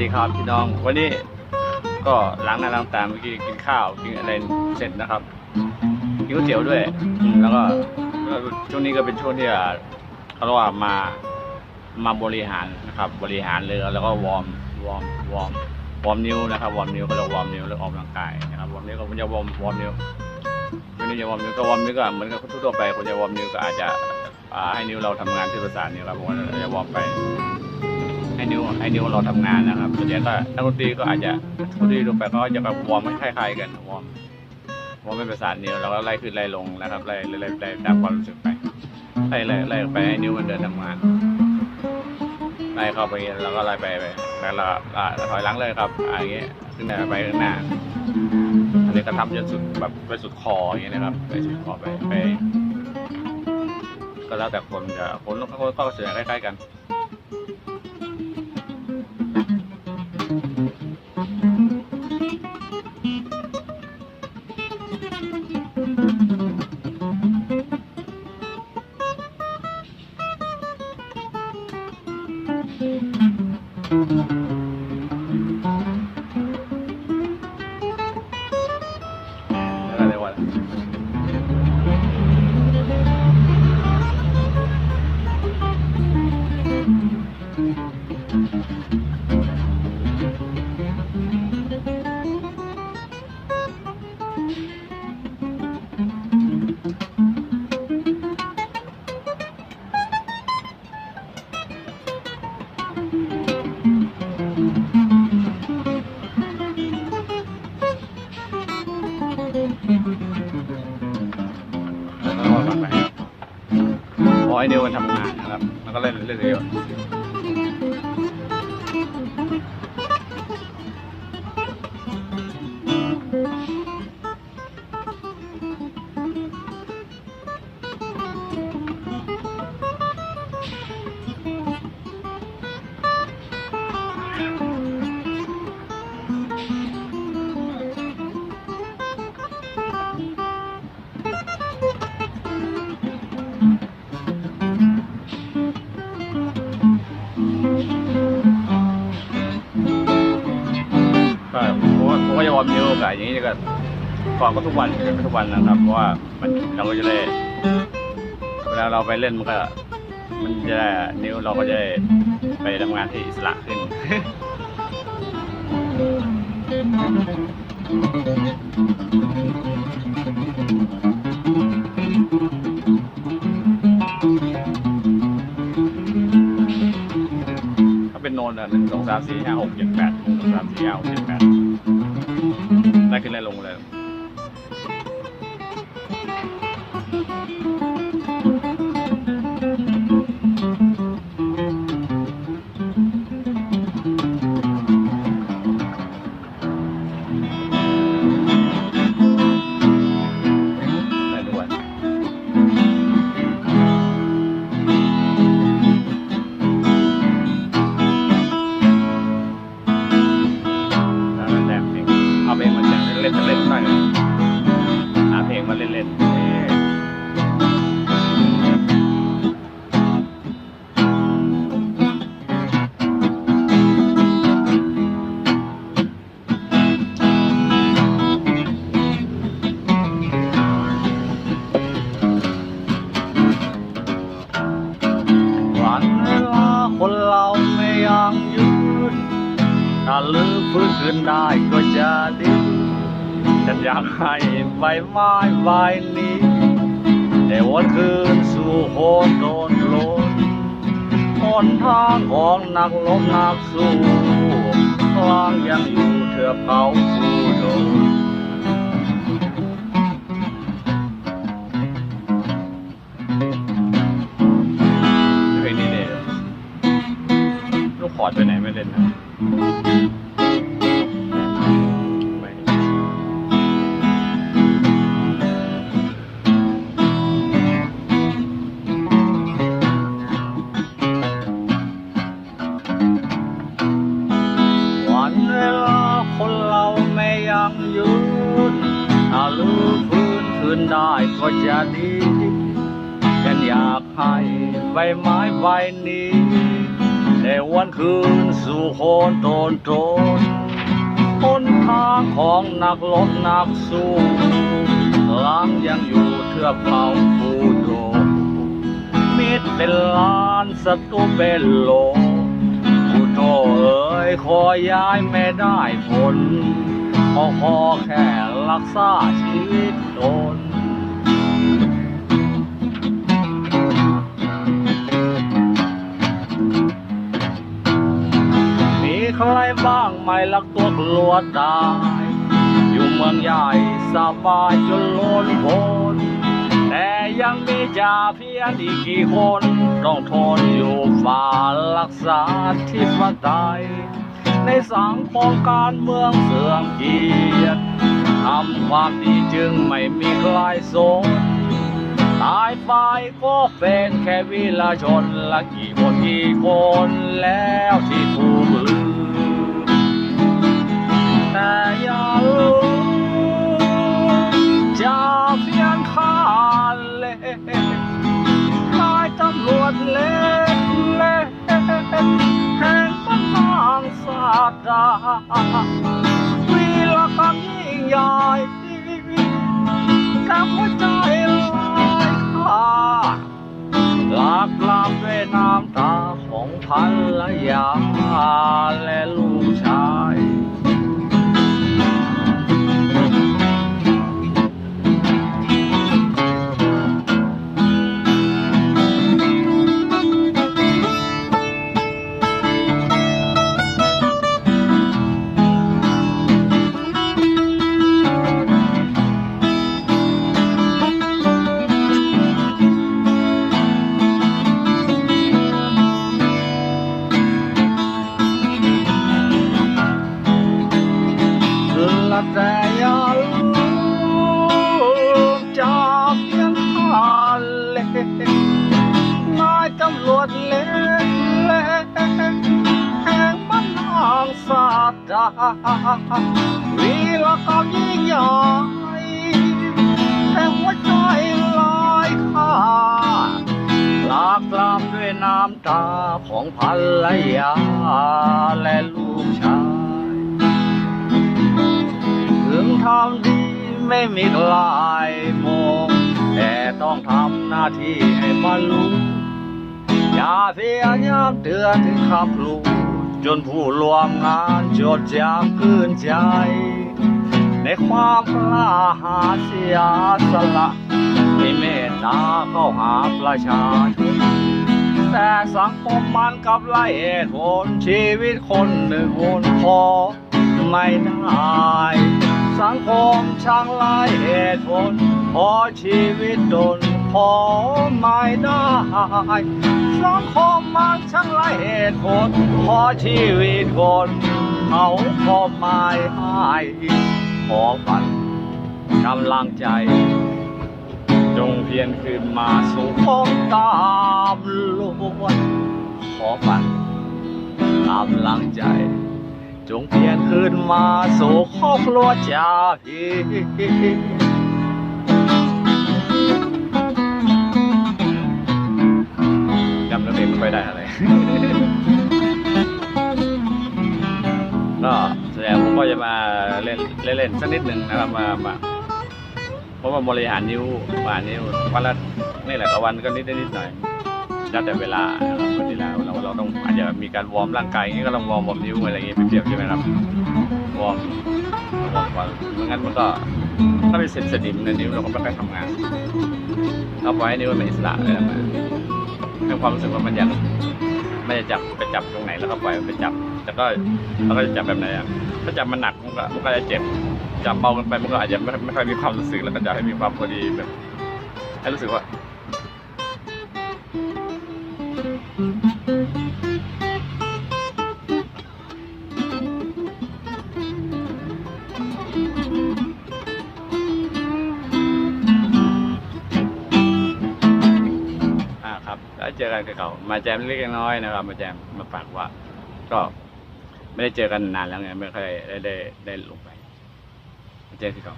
ดีครับพี่น้อง วันนี้ก็ล้างหน้าล้างตาเมื่อกี้กินข้าวกินอะไรเสร็จนะครับกินก๋วยเตี๋ยวด้วยแล้วก็ช่วงนี้ก็เป็นช่วงที่เขาเรียกว่ามามาบริหารนะครับ บริหารเลยแล้วก็วอร์มวอร์มวอร์มวอร์มนิ้วนะครับวอร์มนิ้วก็เรียกวอร์มนิ้วแล้วออกกำลังกายนะครับวอร์มนิ้วก็มันจะวอร์มวอร์มนิ้วไม่ได้จะวอร์มนิ้วก็วอร์มนิ้วก็เหมือนกับทั่วไปคนจะวอร์มนิ้วก็อาจจะให้นิ้วเราทำงานที่ประสาทนิ้วเราผมว่าเราจะวอร์มไป ให้นิ้วให้นิ้วเราทำงานนะครับส่วนใหญ่ก็นักดนตรีก็อาจจะดนตรีลงไปก็จะแบบวอร์มคล้ายๆกันวอร์มวอร์มไม่ประสานนิ้วแล้วก็ไล่ขึ้นไล่ลงนะครับไล่ไล่ไล่ตามความรู้สึกไปไล่ไล่ไล่ไปให้นิ้วมันเดินทำงานไล่เข้าไปแล้วก็ไล่ไปไปแล้วเราอ่าถอยหลังเลยครับอ่าอย่างเงี้ยขึ้นหน้าไปข้างหน้าอันนี้ก็ทำจนสุดแบบไปสุดคออย่างเงี้ยนะครับไปสุดคอไปไปก็แล้วแต่คนจะคนก็ก็เสียงคล้ายๆกัน แล้วก็ อไอ้นิ้วมันทำงานนะครับมันก็เล่นเล่นเยอะ จะวอย่างนี้ก็ก่อนก็ทุกวันทุกวันนะครับเพราะว่ามันเราก็จะได้เวลาเราไปเล่นมันก็มันจะนิ้วเราก็จะได้ไปทำงานที่อิสระขึ้น ถ้าเป็นโนนอะหนึ่งสองสามสี่ห้าหกเจ็ดแปดหนึ่งสองสามสี่ห้าหกเจ็ดแปด ไม่ลงเลย ถ้าลืมฟื้นคืนได้ก็จะดีฉันอยากให้ใบไม้ใบนี้ได้วนคืนสู่โหนโดนโลนหนทางของนักลบนักสู้กลางยังอยู่เถือเขาสู่โดน บไม้ใบนี้ในวันคืนสู่โคนโตนโตนหนทางของนักลบนักสู้หลังยังอยู่เทือกเขาภูโดมิตรเป็นล้านศัตรูเป็นโลผู้โตเอ๋ยขอย้ายไม่ได้ผลขอขอแค่รักษาชีวิตตน ไม่ลักตัวกลัวตาย อยู่เมืองใหญ่สบายจนล้นพ้นแต่ยังมีจ่าเพียรอีกกี่คน ต้องทนอยู่ฝ่ารักษาทิพไตยในสังคมการเมืองเสื่อมเกียรติทำความดีจึงไม่มีใครสนตายไปก็เป็นแค่วิลาชนละกี่คนกี่คนแล้วที่ถูก ดาวีรกรรมยิ่งใหญ่กับหัวใจลอยค่าหลากลามด้วยน้ำตาของภรรยาและ ดาวีรกรรมยิ่งใหญ่แต่หัวใจลอยค่าหลากลามด้วยน้ำตาของภรรยาและลูกชาย ถึงทำดีไม่มีใครมองแต่ต้องทำหน้าที่ให้มันรู้อย่าพยายยามเตือนถึงคำลู จนผู้รวมงานจดจำคืนใจ ในความกล้าหาญเสียสละให้เมตตาเข้าหาประชาชนแต่สังคมมันกับไล่เหตุผลชีวิตคนหนึ่งคนพอไม่ได้ สังคมช่างไล่เหตุผลพอชีวิตตน พอไม่ได้สังคมมันช่างไล่เหตุผลพอชีวิตคนเขาพอไม่ให้ขอฝันกำลังใจ จงเพียรขึ้นมาสู่ของตามลวนขอฝันกำลังใจ จงเพียรขึ้นมาสู่ครอบครัวจ่าพี่ เล่นๆสักนิดหนึ่งนะครับมามาเพราะว่าบริหารนิ้วบริหานิ้ววันละนี่แหละก็วันก็นิดนิดหน่อยแล้วแต่เวลาครับวันนี้แล้วเราเราต้องอาจจะมีการวอร์มร่างกายอย่างนี้ก็ต้องวอร์มวอร์มนิ้วอะไรอย่างงี้เปรียบใช่ไหมครับวอร์มวอร์มก่อนไม่งั้นมันก็ถ้าเป็นเส้นสนิมในนิ้วเราก็ไม่ค่อยทำงานเอาไว้นิ้วมันเป็นอิสระเลยนะให้ความรู้สึกว่ามันยัง ไม่จะจับไปจับตรงไหนแล้วก็ปล่อยมันไปจับ แต่ก็เราก็จะจับแบบไหนอะถ้าจับมันหนักมันก็มันก็จะเจ็บจับเบากันไปมันก็อาจจะไม่ไม่ค่อยมีความรู้สึกแล้วก็จะให้มีความพอดีแบบให้รู้สึกว่า เจอกันกับเขามาแจมเล็กน้อยนะครับ มาแจมมาฝากว่า ก็ไม่ได้เจอกันนานแล้วไงไม่ค่อยได้ได้ได้ลงไปมาเจอที่เขา